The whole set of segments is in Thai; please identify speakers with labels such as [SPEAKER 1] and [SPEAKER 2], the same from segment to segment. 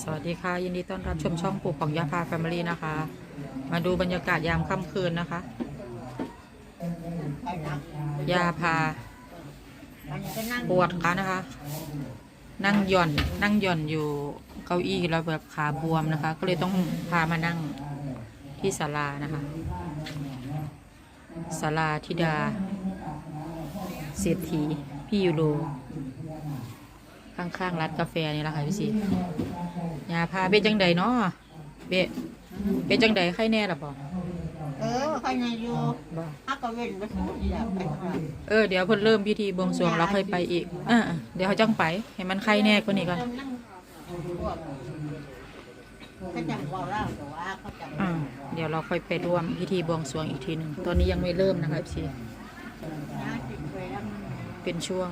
[SPEAKER 1] สวัสดีค่ะ ยินดีต้อนรับชมช่องปลูกของยาพาแฟมิลี่นะคะ มาดูบรรยากาศยามค่ำคืนนะคะ ยาพาปวดขานะคะ นั่งหย่อนนั่งหย่อนอยู่เก้าอี้แล้วแบบขาบวมนะคะ ก็เลยต้องพามานั่งที่ศาลานะคะศาลาธิดาเศรษฐีพี่ยูโร ข้างๆร้านกาแฟนี่แหละค่ะพี่ซียาพาเป็นจังใดเนาะเบะเป็นจังใดไข้แน่ละบ่
[SPEAKER 2] เออใครในอยู่
[SPEAKER 1] บ่
[SPEAKER 2] ฮักก็เว้นไปทุกอย่างไปครับ
[SPEAKER 1] เออเดี๋ยวเพิ่นเริ่มพิธีบวงสรวงเราค่อยไปอีกอ่าเดี๋ยวเขาจังไปให้มันไข้แน่กว่านี้ก่อน
[SPEAKER 2] เริ่มนั่งพวกเขาจังบอกเล่าแต่ว่าเขาจัง
[SPEAKER 1] อ่าเดี๋ยวเราค่อยไปร่วมพิธีบวงสรวงอีกทีหนึ่งตอนนี้ยังไม่เริ่มนะคะพี่
[SPEAKER 2] น่าจิตไปแล้ว
[SPEAKER 1] เป็นช่วง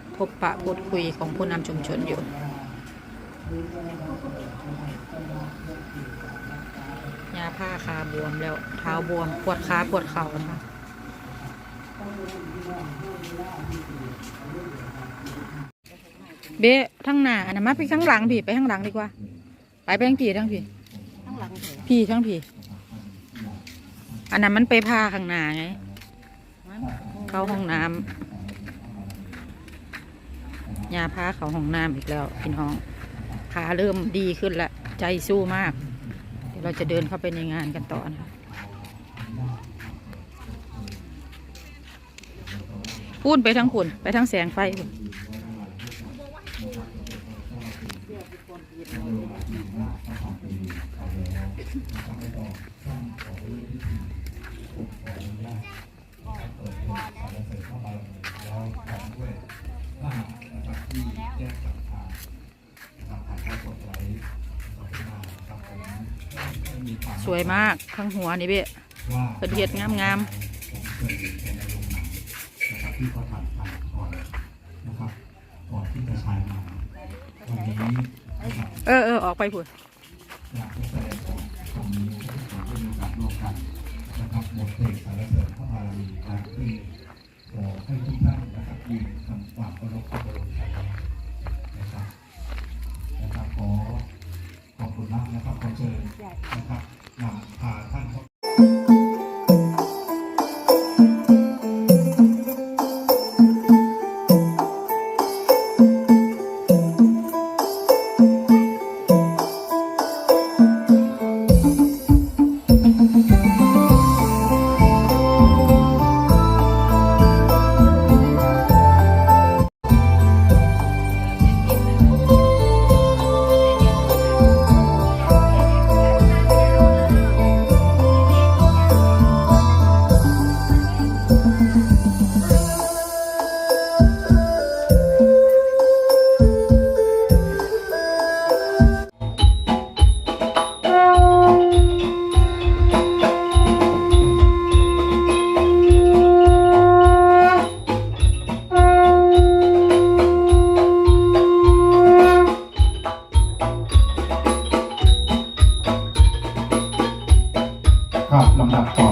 [SPEAKER 1] พ บปะพูดคุยของผู้นำชุมชนอยู่ ยาผ้าขาบวมแล้ว เท้าบวม ปวดขาปวดเข่านะคะเบะทั้งหน้าอันนั้นมาไปข้างหลังพี่ไปข้างหลังดีกว่า ไปไปทั้งพี่ทั้งพี่
[SPEAKER 2] ข้างหลังเถอะ
[SPEAKER 1] พี่ทั้งพี่ อันนั้นมันไปพาข้างหน้าไง เข้าห้องน้ำ ยาพาเขาห้องน้ำอีกแล้วพี่น้องขาเริ่มดีขึ้นละใจสู้มาก เดี๋ยวเราจะเดินเข้าไปในงานกันต่อนะพูดไปทั้งคุณไปทั้งแสงไฟ สวยมากข้างหัวนี่เบ้เป็นเห็ดงามงาม
[SPEAKER 3] นะครับที่เขาถ่ายถ่ายก่อนนะครับก่อนที่จะฉายมาวันนี้นะครับ
[SPEAKER 1] ๆเออเออออกไปพุ่น
[SPEAKER 3] อยากจะแสดงตรงนี้ให้ทุกคนได้มีโอกาสร่วมกันนะครับบทเพลงสรรเสริญพระบารมีการขึ้นขอให้ทุกท่าน ครับลำดับต่อ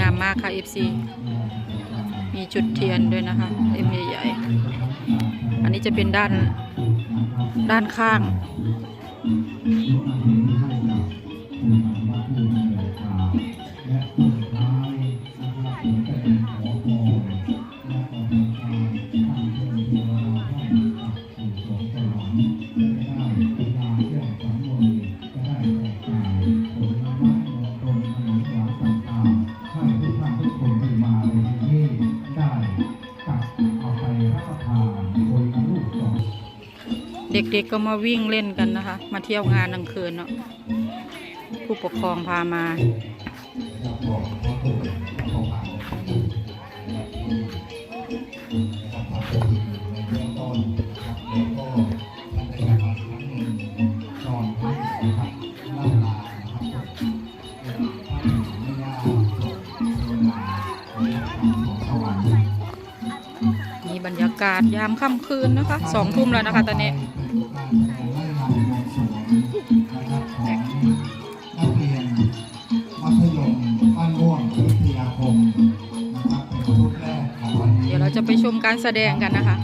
[SPEAKER 3] งา
[SPEAKER 1] มมากค่ะ FC มีจุดเทียนด้วยนะคะเอ็มใหญ่ๆอันนี้จะเป็นด้านด้านข้าง
[SPEAKER 3] และสุดท้าย เด็กๆก็มา
[SPEAKER 1] วิ่งเล่นกันนะคะ มาเที่ยวงานกลางคืนเนาะ
[SPEAKER 3] ผู้ปกครองพามามีบรรยากาศยามค่ำคืนนะคะสองทุ่มแล้วนะคะตอนนี้
[SPEAKER 1] ช
[SPEAKER 3] มการแสดงกันนะคะ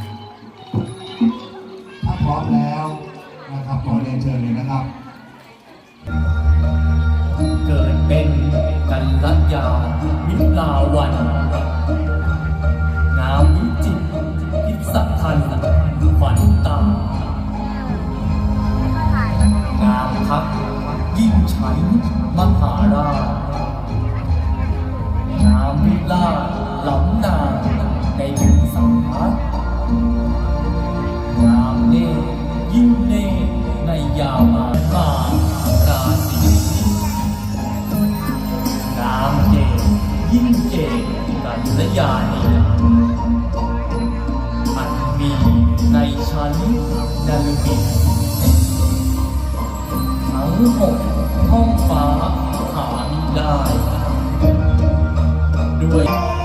[SPEAKER 1] ถ้าพร้อมแล้วนะครับขอเรียนเชิญเลยนะครับ
[SPEAKER 4] เกิดเป็นกัลยาวิลาวันงามวิจิตรพิษพันธ์ขวัญตางามพักยิ่งชัยมหาราชงามวิลาศล้ำนาง ในถึงสำนักยามเนยิ่งเนในยาวมาตาราศีนามเจยิ่งเกกัละยาณีอันมีในชั้นดารุมิทั้งหกห้องฟ้าหามิได้ด้วย